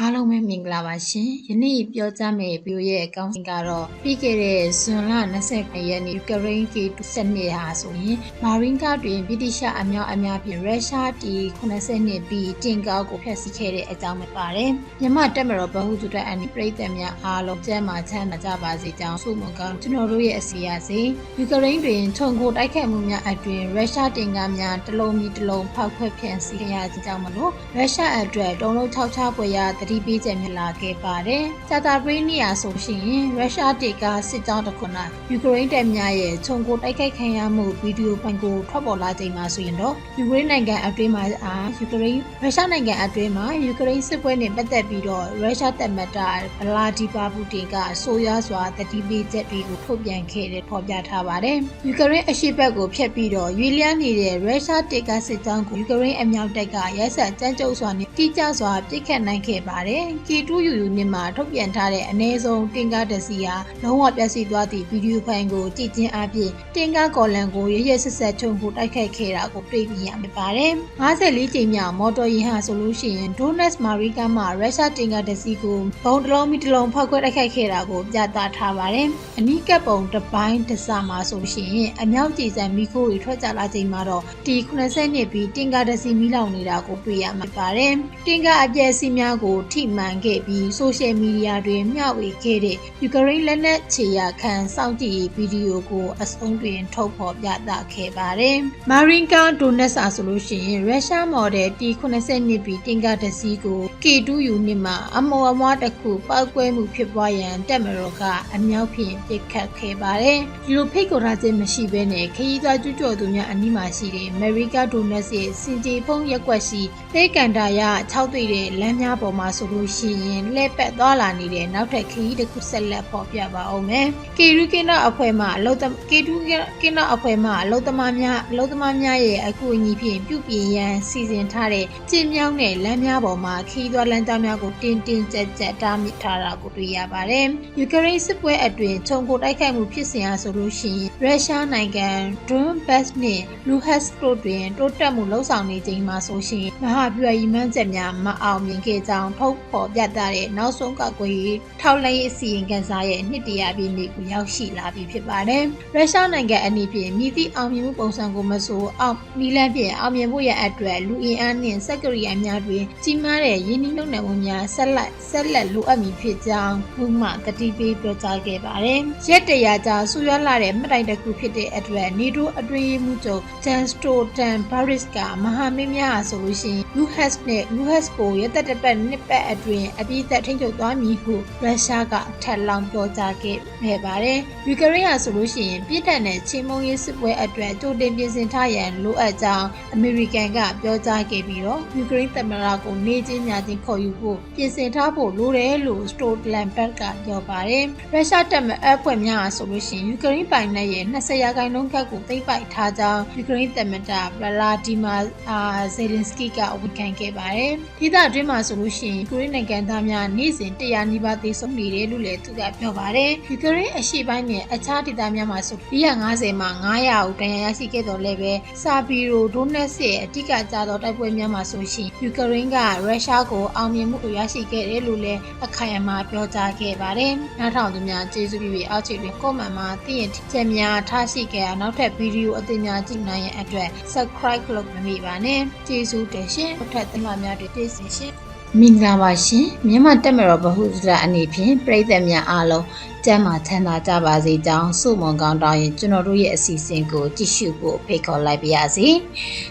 အားလုံးပဲမင်္ဂလာပါရှင်ယနေ့ပြောကြားမယ့်ဗီဒီယိုရဲ့အကောင်းဆုံးကတော့ပြီးခဲ့တဲ့ဇွန်လ29ရက်နေ့ယူကရိန်းက12ဟာဆိုရင်မာရင်းကားတွင်ဗြိတိရှအများအများဖြင့်ရုရှားတီ80 နှစ်ပြီးတင်ကားကိုဖျက်ဆီးခဲ့တဲ့အကြောင်းပဲပါတယ်မြန်မာတက်မတော်ဗဟုသုတအန်ဒီပြည်သက်များအားလုံးကျမ်းမာချမ်းသာကြပါစေကြောင်းဆုမွန်ကောင်းကျွန်တော်တို့ရဲ့အစီအစဉ်ယူကရိန်းတွင်ထုံကိုတိုက်ခိုက်မှုများအတွင်ရုရှားတင်ကားများတလုံးပြီးတလုံးဖောက်ခွဲဖျက်ဆီးခဲ့ရကြောင်းမလို့ရုရှားအတွက်တုံးလုံး6ချပွဲရသတိပေးချက်မြလာခဲ့ပါတယ်။ဂျာတာပရီနီယာဆိုရှင်ရုရှားတေကစစ်ကြောင်းတစ်ခုနာယူကရိန်းတပ်များရဲ့ခြုံကိုတိုက်ခိုက်ခံရမှုဗီဒီယိုဖိုင်ကိုထွက်ပေါ်လာချိန်မှာဆိုရင်တော့ယူကရိန်းနိုင်ငံအတွင်းမှာအာယူကရိန်းရုရှားနိုင်ငံအတွင်းမှာယူကရိန်းစစ်ပွဲနဲ့ပတ်သက်ပြီးတော့ရုရှားတပ်မတော်ဗလာဒီပါပူတင်ကဆိုရစွာတတိပေးချက်တွေကို ထုတ်ပြန်ခဲ့တဲ့ဖော်ပြထားပါတယ်။ယူကရိန်းအရှိတ်ကိုဖျက်ပြီးတော့ရွေလျားနေတဲ့ရုရှားတေကစစ်ကြောင်းကိုယူကရိန်းအမြောက်တပ်ကရဲဆက်ကြမ်းကြုတ်စွာနဲ့တိကျစွာပစ်ခတ်နိုင်ခဲ့ပါတယ်။ K2UU နှစ်မှာထုတ်ပြန်ထားတဲ့အနည်းဆုံးတင်ကားတစ်စီးဟာလုံးဝပျက်စီးသွားသည့်ဗီဒီယိုဖိုင်ကိုကြည့်ချင်းအပြင်တင်ကားကော်လန်ကိုရရဆက်ဆက်ချုံဖို့တိုက်ခိုက်ခဲ့တာကိုတွေ့မြင်ရမှာပါတယ်။54ကြိမ်မြောက်မော်တော်ယာဉ်ဟာဆိုလို့ရှိရင် Donetsk Marika မှာရုရှားတင်ကားတစ်စီးကိုဘုံတစ်လုံးမိတစ်လုံးဖောက်ခွဲတိုက်ခိုက်ခဲ့တာကိုပြသထားပါတယ်။အနီးကပ်ပုံတစ်ပိုင်းတစ်စမှာဆိုရှင်အမြောက်ကြည်စံမီခိုတွေထွက်ကြလာချိန်မှာတော့တီ90နှစ်ပြီးတင်ကားတစ်စီးမိလောင်နေတာကိုတွေ့ရမှာပါတယ်။တင်ကားအပြည့်အစည်းများကိုထိမှန်ခဲ့ပြီးဆိုရှယ်မီဒီယာတွင်မျှဝေခဲ့တဲ့ယူကရိန်းလက်နက်ခြေရာခံစောင့်ကြည့်ရေးဗီဒီယိုကိုအဆုံးတွင်ထုတ်ဖော်ပြသခဲ့ပါတယ်။မာရင်ကာဒိုနက်စာဆိုလို့ရှိရင်ရုရှားမော်ဒယ် T80 နှစ်ပြီးတင်ကားတစ်စီးကို K2U နှစ်မှာအမော်အမွားတစ်ခုပောက်ကွဲမှုဖြစ်ပွားရန်တက်မတော်ကအမြောက်ဖြင့်ပစ်ခတ်ခဲ့ပါတယ်။ဒီလိုဖိတ်ခေါ်ထားခြင်းမရှိဘဲနဲ့ခရီးသွားကျူးကျော်သူများအနီးမှာရှိတဲ့ America Donuts ရဲ့စင်ကြေဖုံးရက်ွက်ရှိသေကန်တာရ6တွေ့တဲ့လမ်းများပေါ်မှာဆိုလို့ရှိရင်လှည့်ပတ်သွားလာနေတဲ့နောက်ထပ်ခရီးတစ်ခုဆက်လက်ပေါ်ပြပါအောင်မယ်။ကေရူကင်းနာအဖွဲ့မှအလုတ်ကေတူကင်းနာအဖွဲ့မှအလုတ်သမားများအလုတ်သမားများရဲ့အကူအညီဖြင့်ပြုပြင်ရန်စီစဉ်ထားတဲ့ကျင်းမြောင်းတဲ့လမ်းများပေါ်မှာခရီးသွားလမ်းကြောင်းများကိုတင်းတင်းကြပ်ကြပ်တားမြစ်ထားတာကိုတွေ့ရပါတယ်။ယူကရိန်းစစ်ပွဲအတွင်းခြုံကိုတိုက်ခိုက်မှုဖြစ်စဉ်အားဆိုလို့ရှိရင်ရုရှားနိုင်ငံဒွန်ဘတ်နှင့်လူဟက်စတို့တွင်တိုးတက်မှုလှုံ့ဆော်နေချိန်မှာဆိုရှင်မဟာဗျူဟာရီမှန်းချက်များမအောင်မြင်ခဲ့ကြောင်းထုတ်ဖော်ပြသတဲ့နောက်ဆုံးကောက်ကွယ်ရေးထောက်လှမ်းရေးအစီရင်ခံစာရဲ့နှစ်တရာပြည့်နေ့ကိုရောက်ရှိလာပြီဖြစ်ပါတယ်။ရုရှားနိုင်ငံအနေဖြင့်မြည်သည့်အောင်မြင်မှုပုံစံကိုမဆိုအောင်နီလန်းဖြင့်အောင်မြင်ဖို့ရအတွက်လူအင်အားနှင့်စက်ကရိယာများတွင်ကြီးမားတဲ့ရင်းနှီးမြှုပ်နှံမှုများဆက်လက်ဆက်လက်လိုအပ်မည်ဖြစ်ကြောင်းဘုမှတတိပေးပြောကြားခဲ့ပါတယ်။ရက်တရာကြာဆူရွှလာတဲ့မှတ်တိုင်တစ်ခုဖြစ်တဲ့အတွက်နေတိုအတွင်းမှုချုပ်ဂျန်စတိုတန်ဘာရစ်ကမဟာမင်းများဟာဆိုလို့ရှိရင်လူဟက်စ်နဲ့လူဟက်စ်ကိုရသက်တပတ်နှစ်ပတ်အတွင်းအပြည့်သက်ထိန်းချုပ်သွားမည်ဟုရုရှားကထပ်လောင်းပြောကြားခဲ့ခဲ့ပါတယ်။ယူကရိန်းဟာဆိုလို့ရှိရင်ပြည်ထန်တဲ့ချင်းမုံရေးစစ်ပွဲအတွက်ကြိုတင်ပြင်ဆင်ထားရန်လိုအပ်ကြောင်းအမေရိကန်ကပြောကြားခဲ့ပြီးတော့ယူကရိန်းသမ္မတကိုနေချင်းညာချင်းခေါ်ယူဖို့ပြင်ဆင်ထားဖို့လိုတယ်လို့စတိုလန်ဘတ်ကပြောပါတယ်။ရုရှားတပ်မအဖွဲ့များဟာဆိုလို့ရှိရင်ယူကရိန်းပိုင်နက်ရဲ့20ရာခိုင်နှုန်းခန့်ကိုသိမ်းပိုက်ထားကြောင်းယူကရိန်းသမ္မတဗလာဒီမာအာဇယ်လင်စကီကဝန်ခံခဲ့ပါတယ်။ဒေသအတွင်းမှာဆိုလို့ရှိရင်ယူကရိန်းနိုင်ငံသားများနေ့စဉ်100နီးပါးသေဆုံးနေတယ်လို့လည်းသူကပြောပါတယ်။ယူကရိန်းအရှေ့ပိုင်းနဲ့အခြားဒေသများမှာဆို150မှ900ဦးတန်ရာရရှိခဲ့တော်လည်းပဲစာပီရိုဒိုနက်စ်ရဲ့အတိကကြသောတိုက်ပွဲများမှာဆိုရှင်ယူကရိန်းကရုရှားကိုအောင်မြင်မှုကိုရရှိခဲ့တယ်လို့လည်းအခိုင်အမာပြောကြားခဲ့ပါတယ်။နောက်ထောင်သူများကျေးဇူးပြုပြီးအောက်ခြေတွင်ကွန်မန့်မှာသိရင်ချက်များထားရှိခဲ့အောင်နောက်ထပ်ဗီဒီယိုအသစ်များကြည့်နိုင်ရန်အတွက် subscribe လုပ်မမိပါနဲ့ကျေးဇူးတင်ရှင်အထက်သမားများတွေတွေ့စီရှင်မင်္ဂလာပါရှင်မြန်မာတက်မတော်ဗဟုသုတအနေဖြင့်ပြည်သက်များအားလုံးကျမ်းမာချမ်းသာကြပါစေကြောင်းဆုမွန်ကောင်းတောင်းရင်ကျွန်တော်တို့ရဲ့အစီအစဉ်ကိုကြည့်ရှုဖို့ဖိတ်ခေါ်လိုက်ပါရစေ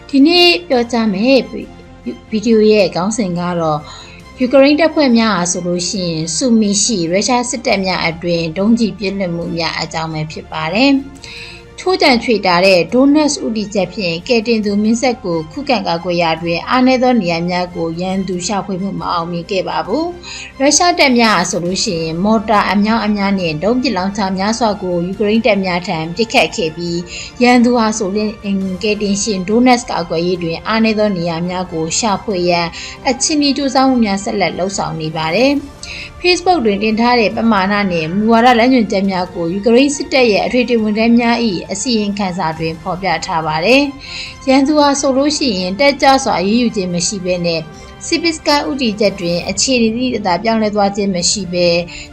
ဒီနေ့ပြောကြားမယ့်ဗီဒီယိုရဲ့ခေါင်းစဉ်ကတော့ ယူကရိန်းတပ်ဖွဲ့များအားဆိုလို့ရှိရင်စုမီရှိရုရှားစစ်တပ်များအတွင်ဒုံးကျည်ပစ်လွှတ်မှုများအကြောင်းပဲဖြစ်ပါတယ်။ ထိုးကြံချွေတာတဲ့ Donuts ဥတီချက်ဖြင့်ကဲတင်သူမင်းဆက်ကိုခုခံကာကွယ်ရာတွင်အားနည်းသောနေရာများကိုရန်သူရှာဖွေမှုမအောင်မြင်ခဲ့ပါဘူး။ရုရှားတပ်များအားဆိုလို့ရှိရင်မော်တာအများအများနှင့်ဒုံးပစ်လောင်ချာများစွာကိုယူကရိန်းတပ်များထံပစ်ခတ်ခဲ့ပြီးရန်သူဟာဆိုရင်ကဲတင်ရှင် Donuts ကာကွယ်ရေးတွင်အားနည်းသောနေရာများကိုရှာဖွေရန်အချင်းကြီးစူးစမ်းမှုများဆက်လက်လှုပ်ဆောင်နေပါတယ်။ Facebook တွင်တင်ထားတဲ့ပမာဏနှင့်မူဝါဒလမ်းညွှန်ချက်များကိုယူကရိန်းစစ်တပ်ရဲ့အထွေထွေဝန်ထမ်းများ၏အစီရင်ခံစာတွင်ဖော်ပြထားပါတယ်။ရန်သူဟာဆိုလို့ရှိရင်တက်ကြစွာအရေးယူခြင်းမရှိဘဲနဲ့ စီပစ်ကန်ဥတီချက်တွင် အခြေအနေသည့်အသာပြောင်းလဲသွားခြင်းမရှိဘဲ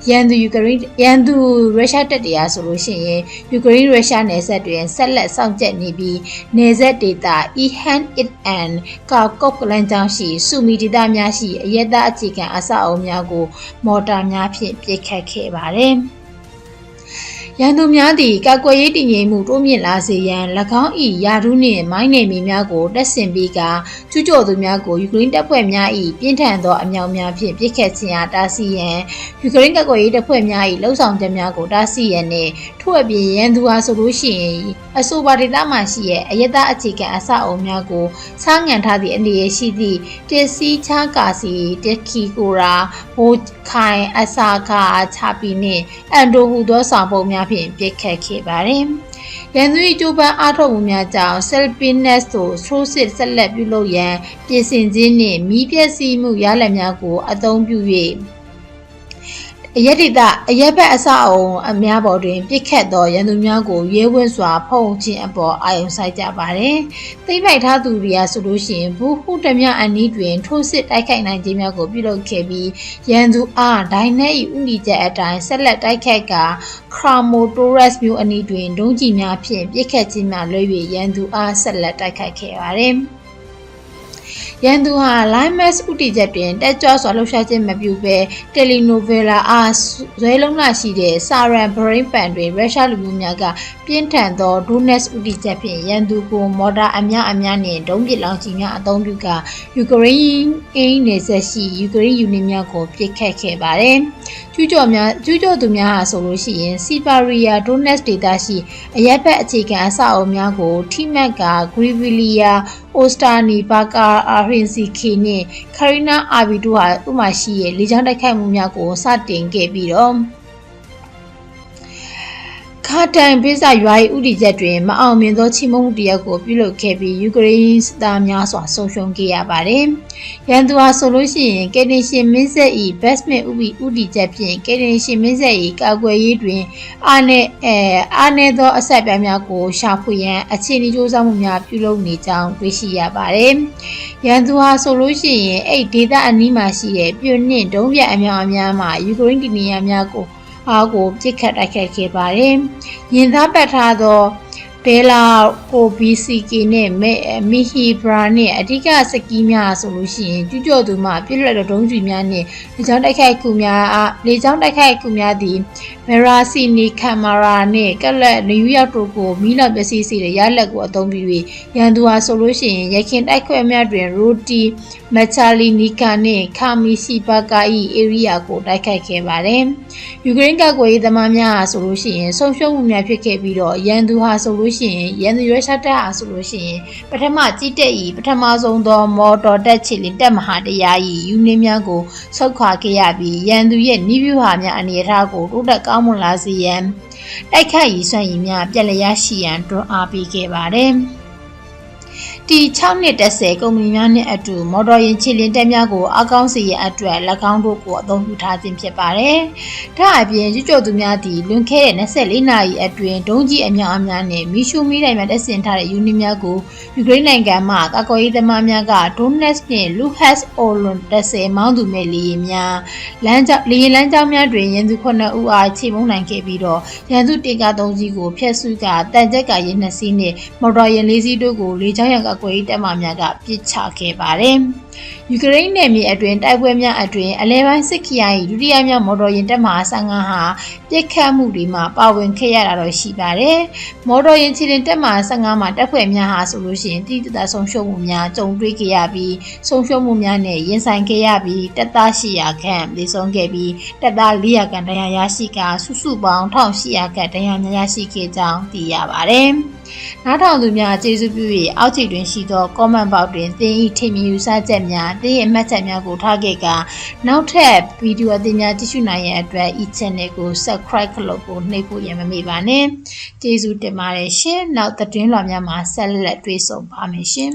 ရန်သူယူကရိန်းရန်သူရုရှားတပ်တရားဆိုလို့ရှိရင်ယူကရိန်းရုရှားနယ်စပ်တွင်ဆက်လက်စောင့်ကြပ်နေပြီးနယ်စပ်ဒေသ Ihan it and ကာကော့ကလန်ကျောင်းရှိစုမီဒေသများရှိအရက်သားအခြေခံအဆောက်အအုံများကိုမော်တာများဖြင့်ပစ်ခတ်ခဲ့ပါတယ်။ ရန်သူများသည်ကာကွယ်ရေးတည်ငြိမ်မှုတိုးမြင့်လာစေရန်၎င်း၏ယာဒုနှင့်မိုင်းနယ်မြေများကိုတက်ဆင်ပြီးကကျူးကျော်သူများကိုယူကရိန်းတပ်ဖွဲ့များ၏ပြင်းထန်သောအမြောက်များဖြင့်ပစ်ခတ်ခြင်းအားတားဆီးရန်ယူကရိန်းကာကွယ်ရေးတပ်ဖွဲ့များ၏လှုံ့ဆော်ချက်များကိုတားဆီးရန်နှင့်ထို့အပြင်ရန်သူအားဆိုလို့ရှိရင် အဆိုပါဒေသမှရှိတဲ့အယက်သားအခြေခံအဆောက်အအုံများကိုစားငံထားသည့်အနေရရှိသည့်တစီချာကာစီတက်ခီကိုရာဘိုခိုင်အစာခါချပီနှင့်အန်ဒိုဟူသောဆောင်ပုံများဖြင့်ပြစ်ခတ်ခဲ့ပါတယ်။ရန်သူ၏ကြိုးပမ်းအားထုတ်မှုများကြောင့် Selpines သို့ Trosit ဆက်လက်ပြုလုပ်ရန်ပြင်ဆင်ခြင်းနှင့်မီးပျက်စီးမှုရလဒ်များကိုအသုံးပြု၍ အရက်ဒေသအရက်ဘက်အဆောက်အုံအများပေါ်တွင်ပြစ်ခတ်သောရန်သူများကိုရဲဝံ့စွာဖုံခြင်းအပေါ်အာရုံစိုက်ကြပါတယ်။သိမ့်ပိုက်ထားသူတွေကဆိုလို့ရှိရင်ဘူဟုတမြအနီးတွင်ထိုးစစ်တိုက်ခိုက်နိုင်ခြင်းများကိုပြုလုပ်ခဲ့ပြီးရန်သူအားဒိုင်နက်၏ဥတီချက်အတိုင်းဆက်လက်တိုက်ခိုက်က Kramotoras မြို့အနီးတွင်ဒုံးကျည်များဖြင့်ပစ်ခတ်ခြင်းများလွှဲ၍ရန်သူအားဆက်လက်တိုက်ခိုက်ခဲ့ပါတယ်။ ရန်သူဟာ Limes ဥတီချက်တွင်တက်ကြွစွာလှုပ်ရှားခြင်းမပြုဘဲ Telenovela အားဇွဲလုံးလာရှိတဲ့ Saran Brain Pan တွင်ရုရှားလူမျိုးများကပြင်းထန်သော Donetsk ဥတီချက်ဖြင့်ရန်သူကိုမော်တာအများအများနှင့်ဒုံးပစ်လောင်ချီများအသုံးပြုကာယူကရိန်းအင်းနယ်စပ်ရှိယူကရိန်းယူနစ်များကိုပစ်ခတ်ခဲ့ပါတယ်။ကျူးကျော်များကျူးကျော်သူများဟာဆိုလို့ရှိရင် Siberia Donetsk ဒေသရှိအရက်ဘက်အခြေခံအဆောက်အအုံများကိုထိမှတ်ကာ Grivilia အိုစတာနီဘာကာအာဟင်စီခေနှင့်ခရီနာအာဘီတို့ဟာဥမာရှိရဲ့လေကြောင်းတိုက်ခိုက်မှုများကိုစတင်ခဲ့ပြီးတော့ ခါတန်ပိစာရွာ၏ဥတီချက်တွင်မအောင်မြင်သောချိမုံမှုတရက်ကိုပြုလုပ်ခဲ့ပြီးယူကရိန်းစသားများစွာဆုံးရှုံးခဲ့ရပါတယ်။ရန်သူဟာဆိုလို့ရှိရင်ကေတင်ရှင်မင်းဆက်၏ဘက်စမစ်ဥပီဥတီချက်ဖြင့်ကေတင်ရှင်မင်းဆက်၏ကာကွယ်ရေးတွင်အာနေအဲအာနေသောအဆက်ပြားများကိုရှာဖွေရန်အခြေအနေစ조사မှုများပြုလုပ်နေကြောင်းတွေ့ရှိရပါတယ်။ရန်သူဟာဆိုလို့ရှိရင်အဲ့ဒေသအနီးမှာရှိတဲ့ပြွနှင့်ဒုံးပြအများအများမှာယူကရိန်းတီနီယာများကို အားကိုပြစ်ခတ်တိုက်ခိုက်ခဲ့ပါတယ်။ရင်သားပတ်ထားသော ဘဲလာကိုဘီစီကီနဲ့မီဟီဘရာနဲ့အဓိကစကီးများဆိုလို့ရှိရင်ကျူးကျော်သူမှပြည့်လွတ်တဲ့ဒုံးကျည်များနဲ့လေကြောင်းတိုက်ခိုက်ကူများလေကြောင်းတိုက်ခိုက်ကူများသည်မရာစီနီကင်မရာနဲ့ကက်လက်နယူးယောက်တို့ကိုမီးလောင်ပစ္စည်းစီတဲ့ရလက်ကိုအသုံးပြု၍ရန်သူဟာဆိုလို့ရှိရင်ရခင်တိုက်ခွဲများတွင်ရိုတီမချာလီနီကာနှင့်ခါမီစီပါကာ၏ဧရိယာကိုတိုက်ခိုက်ခဲ့ပါတယ်။ယူကရိန်းကကွယ်ရေးသမားများဟာဆိုလို့ရှိရင်ဆုံးရှုံးမှုများဖြစ်ခဲ့ပြီးတော့ရန်သူဟာဆိုလို့ရှိရင်ရန်သူရွေးရှားတပ်ဟာဆိုလို့ရှိရင်ပထမကြီးတက်၏ပထမဆုံးသောမော်တော်တက်ချီလီတက်မဟာတရား၏ယူနစ်များကိုဆုတ်ခွာခဲ့ရပြီးရန်သူရဲ့နိဗျူဟာများအနေအထားကိုတိုးတက်ကောင်းမွန်လာစေရန်တိုက်ခိုက်ရေးစွမ်းရည်များပြက်လျက်ရှိရန်တွန်းအားပေးခဲ့ပါတယ်။ တီ6နှစ်30ကုမ္ပဏီများနှင့်အတူမော်တော်ယာဉ်ခြေလျင်တက်များကိုအကောင်းစီရအတွက်၎င်းတို့ကိုအသုံးပြုထားခြင်းဖြစ်ပါတယ်။ဒါအပြင်ကျွတ်ကျွတ်သူများသည်လွန်ခဲ့တဲ့24နာရီအတွင်းဒုံးကြီးအများအများနှင့်မီရှူမီတိုင်များတက်ဆင်ထားတဲ့ယူနစ်များကိုယူကရိန်းနိုင်ငံမှကာကွယ်ရေးသမားများက Donetsk နှင့် Luhansk အိုလွန်30မောင်းသူမဲ့လေယာဉ်များလမ်းကြောင်းလေယာဉ်လမ်းကြောင်းများတွင်ရန်သူ9ဦးအားခြေမုံနိုင်ခဲ့ပြီးတော့ရန်သူတင်ကာ3စီးကိုဖျက်ဆီးကတန်ကြက်ကရင်း2စီးနှင့်မော်တော်ယာဉ်4စီးတို့ကိုလေကြောင်းရန်ကာကွယ်ရေးတပ်မများကပစ်ချခဲ့ပါတယ်။ယူကရိန်းနယ်မြေအတွင်းတိုက်ပွဲများအတွင်းအလဲပိုင်းစစ်ခရိုင်ဒုတိယမြောက်မော်တော်ယာဉ်တပ်မဟာဆန်ငါဟာပြစ်ခတ်မှုတွေမှာပါဝင်ခဲ့ရတာတော့ရှိပါတယ်။မော်တော်ယာဉ်ချီတင်တပ်မဟာဆန်ငါမှာတပ်ဖွဲ့များဟာဆိုလို့ရှိရင်တိတိကျဆုံးရှုံးမှုများကြုံတွေ့ခဲ့ရပြီးဆုံးရှုံးမှုများနဲ့ရင်ဆိုင်ခဲ့ရပြီးတပ်သား800ခန့်လေဆုံးခဲ့ပြီးတပ်သား400ခန့်တရားရရှိကစုစုပေါင်း1800ခန့်တရားများရရှိခဲ့ကြောင်းသိရပါတယ်။ နားထောင်သူများကျေးဇူးပြု၍အောက်ခြေတွင်ရှိသော comment box တွင်သင်၏ထင်မြင်ယူဆချက်များသင်၏အမှတ်ချက်များကိုထားခဲ့ကာနောက်ထပ်ဗီဒီယိုအသစ်များကြည့်ရှုနိုင်ရန်အတွက် e channel ကို subscribe လုပ်ဖို့နှိပ်ဖို့ရမမေ့ပါနဲ့ကျေးဇူးတင်ပါတယ်ရှင်နောက်သတင်းလွှာများမှာဆက်လက်တွေ့ဆုံပါမယ်ရှင်